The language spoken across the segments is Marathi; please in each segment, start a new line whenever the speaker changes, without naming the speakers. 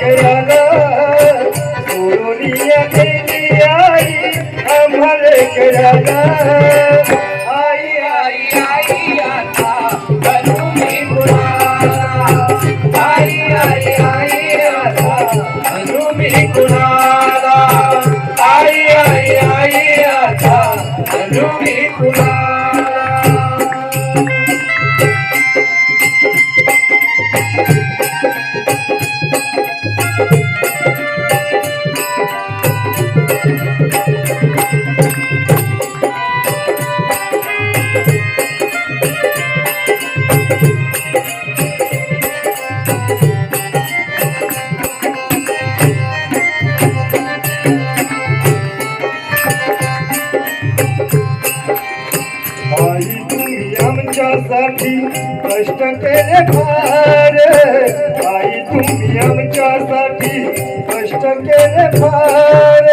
கையாக साठी कष्ट केले फार. आई तुम्ही आमच्यासाठी कष्ट केले फार.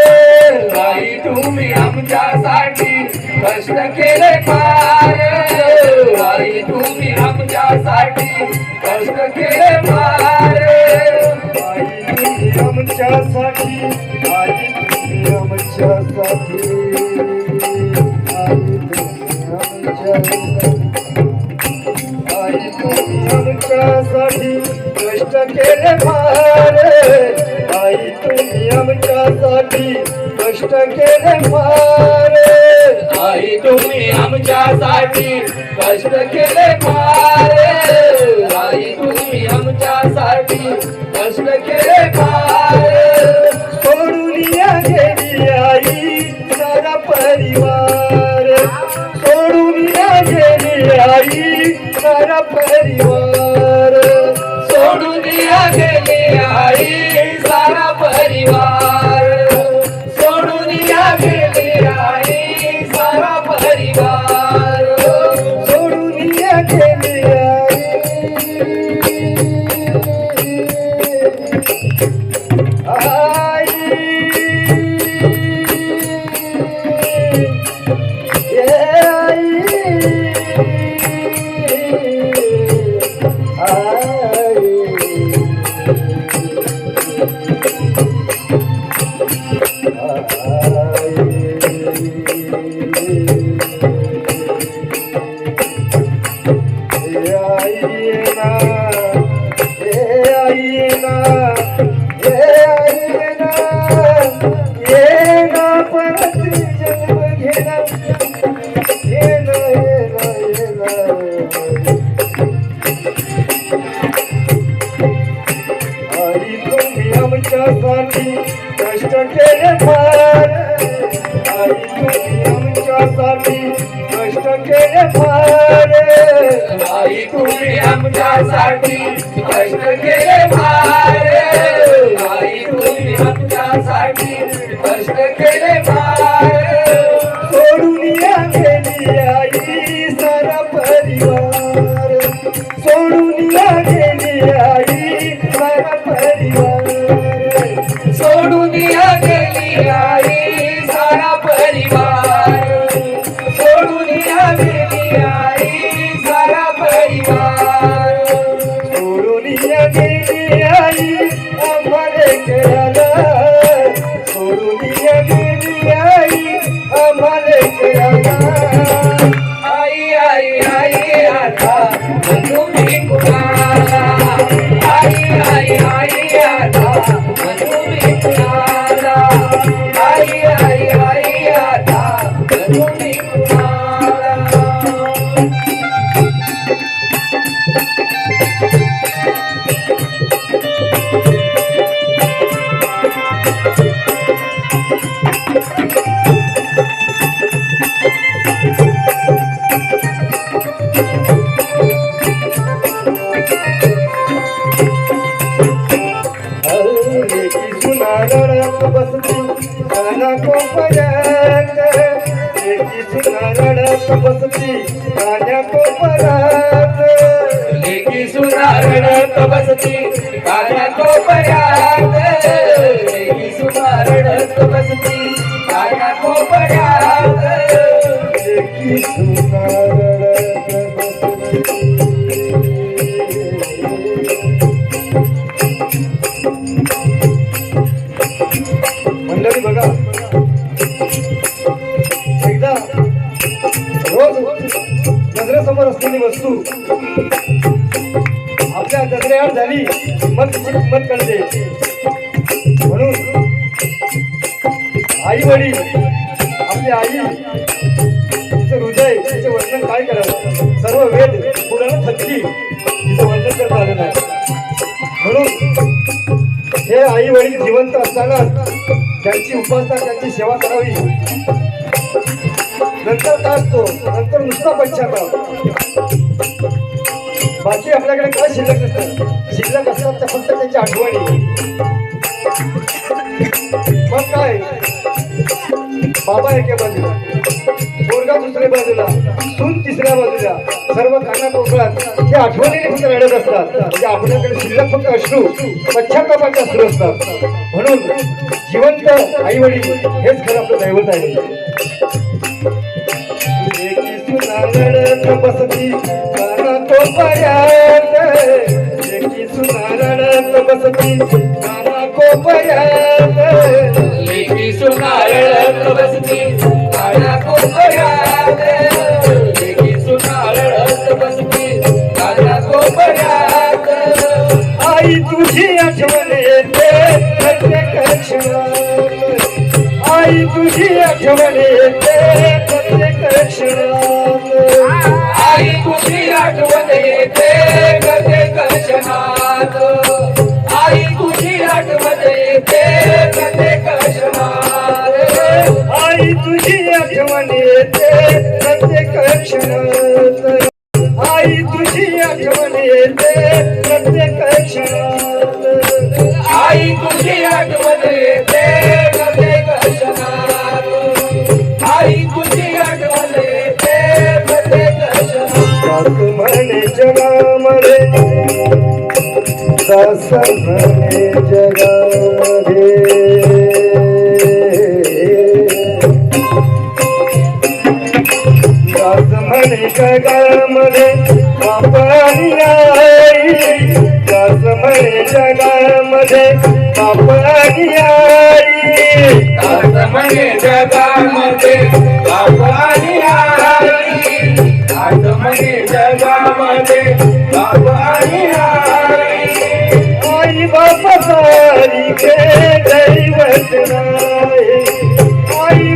आई तुम्ही आमच्यासाठी कष्ट केले साठी कष्ट केले फार
आई तुम्ही आमच्यासाठी कष्ट केले फार सोडून या गेली आई सारा परिवार. सोडून या गेली आई सारा परिवार.
सोडून या गेली आई
Thank you. आमच्यासाठी कष्ट केले भारे. आई तुम्ही आमच्यासाठी कष्ट केले भारे.
आई तुम्ही आमच्यासाठी कष्ट केले
भारे. Thank you. बसून काना कोपर्यात एकी सुना रडत
बसली मंडळी बघा. एकदा रोज
नजरेसमोर असलेली वस्तू आपल्या नजरेआड झाली मग तिची किंमत कळते. म्हणून आई वडील आपली आई तिचं हृदय तिचे वर्णन काय करावं? सर्व वेद पुढं थकली तिचं वर्णन करता आलं नाही. म्हणून हे आई वडील जिवंत असताना त्यांची उपासना त्यांची सेवा करावी. नंतर काय असतो? नंतर नुसता पश्चाताप बाकी आपल्याकडे काय शिल्लक नसतं शिल्लक असतात तर फक्त त्यांची आठवणी. मग काय? बाबा एके बाजूला. पोरगा दुसऱ्या बाजूला. सून तिसऱ्या बाजूला. सर्व काना कोकणात हे आठवणीने फक्त रडत असतात म्हणजे आपल्याकडे शिल्लक फक्त अश्रू पश्चातापाचे अश्रू असतात. म्हणून जिवंत आई वडील हेच खरं आपलं दैवत आहे. एकी सुना रडत बसती काना कोपऱ्यात. एकी सुना बसती काना कोपऱ्यात.
लेकी सुनारळत बसती काना कोपऱ्यात.
आठवण येते प्रत्येक क्षणात. आई तुझी आठवण येते प्रत्येक क्षणात.
आई तुझी आठवण येते प्रत्येक क्षणात. आई तुझी आठवण येते प्रत्येक क्षणात.
आई तुझी आठवण येते प्रत्येक क्षणात. आई तुझी आठवण येते ससमने जगामध्ये ससमने जगामध्ये आपली आई. ससमने जगामध्ये आपली आई.
ससमने जगामध्ये आज मने जगामध्ये बाप आई
आई बाप सारी के दैवत नाय
आई